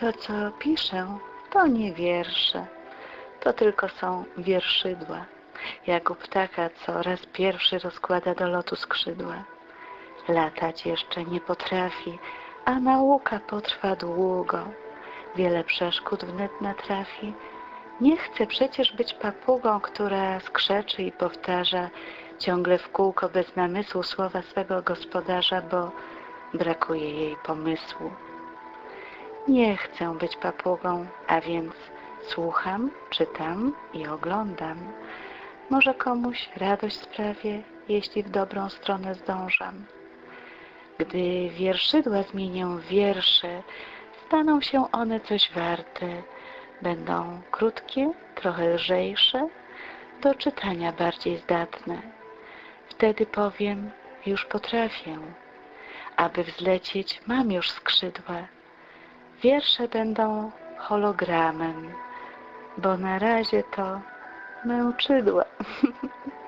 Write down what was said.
To, co piszę, to nie wiersze, to tylko są wierszydła, jak u ptaka, co raz pierwszy rozkłada do lotu skrzydła. Latać jeszcze nie potrafi, a nauka potrwa długo. Wiele przeszkód wnet natrafi. Nie chcę przecież być papugą, która skrzeczy i powtarza ciągle w kółko bez namysłu słowa swego gospodarza, bo brakuje jej pomysłu. Nie chcę być papugą, a więc słucham, czytam i oglądam. Może komuś radość sprawię, jeśli w dobrą stronę zdążam. Gdy wierszydła zmienię w wiersze, staną się one coś warte. Będą krótkie, trochę lżejsze, do czytania bardziej zdatne. Wtedy powiem, już potrafię. Aby wzlecieć, mam już skrzydła. Wiersze będą hologramem, bo na razie to męczydła.